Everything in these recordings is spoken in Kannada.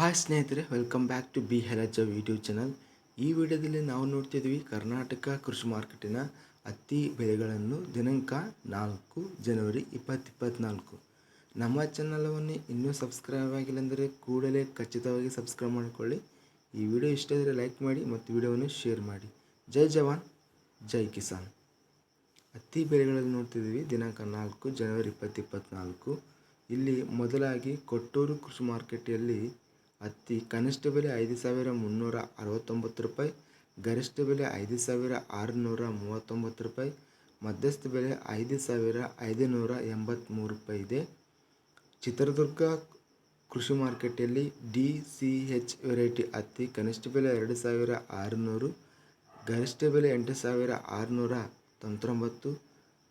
ಹಾಯ್ ಸ್ನೇಹಿತರೆ ವೆಲ್ಕಮ್ ಬ್ಯಾಕ್ ಟು ಬಿ ಹೆರಾಜ ಯೂಟ್ಯೂಬ್ ಚಾನಲ್ ಈ ವಿಡಿಯೋದಲ್ಲಿ ನಾವು ನೋಡ್ತಿದ್ವಿ ಕರ್ನಾಟಕ ಕೃಷಿ ಮಾರ್ಕೆಟಿನ ಹತ್ತಿ ಬೆಲೆಗಳನ್ನು ದಿನಾಂಕ ನಾಲ್ಕು ಜನವರಿ ಇಪ್ಪತ್ತಿಪ್ಪತ್ನಾಲ್ಕು. ನಮ್ಮ ಚಾನಲವನ್ನು ಇನ್ನೂ ಸಬ್ಸ್ಕ್ರೈಬ್ ಆಗಿಲ್ಲ ಅಂದರೆ ಕೂಡಲೇ ಖಚಿತವಾಗಿ ಸಬ್ಸ್ಕ್ರೈಬ್ ಮಾಡಿಕೊಳ್ಳಿ. ಈ ವಿಡಿಯೋ ಇಷ್ಟ ಇದ್ದರೆ ಲೈಕ್ ಮಾಡಿ ಮತ್ತು ವಿಡಿಯೋವನ್ನು ಶೇರ್ ಮಾಡಿ. ಜೈ ಜವಾನ್, ಜೈ ಕಿಸಾನ್. ಹತ್ತಿ ಬೆಲೆಗಳಲ್ಲಿ ನೋಡ್ತಿದ್ದೀವಿ ದಿನಾಂಕ ನಾಲ್ಕು ಜನವರಿ ಇಪ್ಪತ್ತಿಪ್ಪತ್ನಾಲ್ಕು. ಇಲ್ಲಿ ಮೊದಲಾಗಿ ಕೊಟ್ಟೂರು ಕೃಷಿ ಮಾರ್ಕೆಟಲ್ಲಿ ಹತ್ತಿ ಕನಿಷ್ಠ ಬೆಲೆ ಐದು ಸಾವಿರ ಮುನ್ನೂರ ಅರವತ್ತೊಂಬತ್ತು ರೂಪಾಯಿ, ಗರಿಷ್ಠ ಬೆಲೆ ಐದು ಸಾವಿರ ಆರುನೂರ ಮೂವತ್ತೊಂಬತ್ತು ರೂಪಾಯಿ, ಮಧ್ಯಸ್ಥ ಬೆಲೆ ಐದು ಸಾವಿರ ಐದುನೂರ ಎಂಬತ್ತ್ಮೂರು ರೂಪಾಯಿ ಇದೆ. ಚಿತ್ರದುರ್ಗ ಕೃಷಿ ಮಾರ್ಕೆಟಲ್ಲಿ ಡಿ ಸಿ ಎಚ್ ವೆರೈಟಿ ಹತ್ತಿ ಕನಿಷ್ಠ ಬೆಲೆ ಎರಡು ಸಾವಿರ ಆರುನೂರು, ಗರಿಷ್ಠ ಬೆಲೆ ಎಂಟು ಸಾವಿರ ಆರುನೂರ ತೊಂಬತ್ತೊಂಬತ್ತು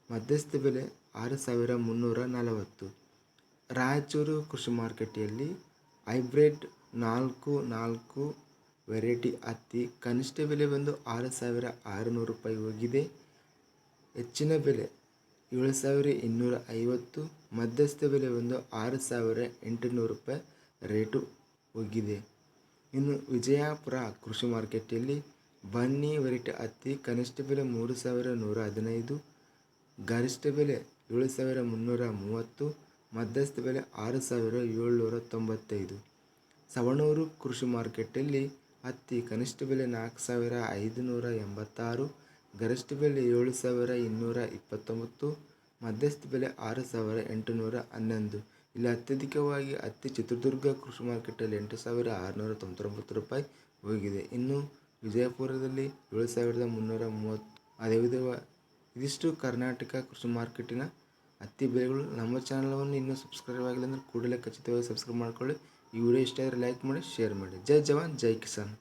ಮಧ್ಯಸ್ಥ ಬೆಲೆ ಆರು ಸಾವಿರ ಮುನ್ನೂರ ನಲವತ್ತು. ರಾಯಚೂರು ಕೃಷಿ ಮಾರ್ಕೆಟಲ್ಲಿ ಹೈಬ್ರಿಡ್ ನಾಲ್ಕು ನಾಲ್ಕು ವೆರೈಟಿ ಹತ್ತಿ ಕನಿಷ್ಠ ಬೆಲೆ ಬಂದು ಆರು ಸಾವಿರ ಆರುನೂರು ರೂಪಾಯಿ ಹೋಗಿದೆ. ಹೆಚ್ಚಿನ ಬೆಲೆ ಏಳು ಸಾವಿರ ಇನ್ನೂರ ಐವತ್ತು, ಮಧ್ಯಸ್ಥ ಬೆಲೆ ಬಂದು ಆರು ಸಾವಿರ ಎಂಟುನೂರು ರೂಪಾಯಿ ರೇಟು ಹೋಗಿದೆ. ಇನ್ನು ವಿಜಯಪುರ ಕೃಷಿ ಮಾರ್ಕೆಟಲ್ಲಿ ಬನ್ನಿ ವೆರೈಟಿ ಹತ್ತಿ ಕನಿಷ್ಠ ಬೆಲೆ ಮೂರು ಸಾವಿರ ನೂರ ಹದಿನೈದು, ಗರಿಷ್ಠ ಬೆಲೆ ಏಳು ಸಾವಿರ ಮುನ್ನೂರ ಮೂವತ್ತು ಮಧ್ಯಸ್ಥ ಬೆಲೆ ಆರು ಸಾವಿರ ಏಳ್ನೂರ ತೊಂಬತ್ತೈದು. ಸವಣೂರು ಕೃಷಿ ಮಾರ್ಕೆಟಲ್ಲಿ ಹತ್ತಿ ಕನಿಷ್ಠ ಬೆಲೆ ನಾಲ್ಕು ಸಾವಿರ ಐದುನೂರ ಎಂಬತ್ತಾರು ಗರಿಷ್ಠ ಬೆಲೆ ಏಳು ಸಾವಿರ ಇನ್ನೂರ ಇಪ್ಪತ್ತೊಂಬತ್ತು ಮಧ್ಯಸ್ಥ ಬೆಲೆ ಆರು ಸಾವಿರ ಎಂಟುನೂರ ಹನ್ನೊಂದು. ಇಲ್ಲಿ ಅತ್ಯಧಿಕವಾಗಿ ಹತ್ತಿ ಚಿತ್ರದುರ್ಗ ಕೃಷಿ ಮಾರ್ಕೆಟಲ್ಲಿ ಎಂಟು ಸಾವಿರ ಆರುನೂರ ತೊಂಬತ್ತೊಂಬತ್ತು ರೂಪಾಯಿ ಹೋಗಿದೆ. ಇನ್ನು ವಿಜಯಪುರದಲ್ಲಿ ಏಳು ಸಾವಿರದ ಮುನ್ನೂರ ಮೂವತ್ತು, ಅದೇ ವಿಧವ ಇದಿಷ್ಟು ಕರ್ನಾಟಕ ಕೃಷಿ ಮಾರ್ಕೆಟಿನ ಹತ್ತಿ ಬೆಳೆಗಳು ನಮ್ಮ ಚಾನಲವನ್ನು ಇನ್ನೂ ಸಬ್ಸ್ಕ್ರೈಬ್ ಆಗಿಲ್ಲ ಅಂದರೆ ಕೂಡಲೇ ಖಚಿತವಾಗಿ ಸಬ್ಸ್ಕ್ರೈಬ್ ಮಾಡ್ಕೊಳ್ಳಿ. ಈ ವಿಡಿಯೋ ಇಷ್ಟ ಆದರೆ ಲೈಕ್ ಮಾಡಿ ಶೇರ್ ಮಾಡಿ. ಜೈ ಜವಾನ್, ಜೈ ಕಿಸಾನ್.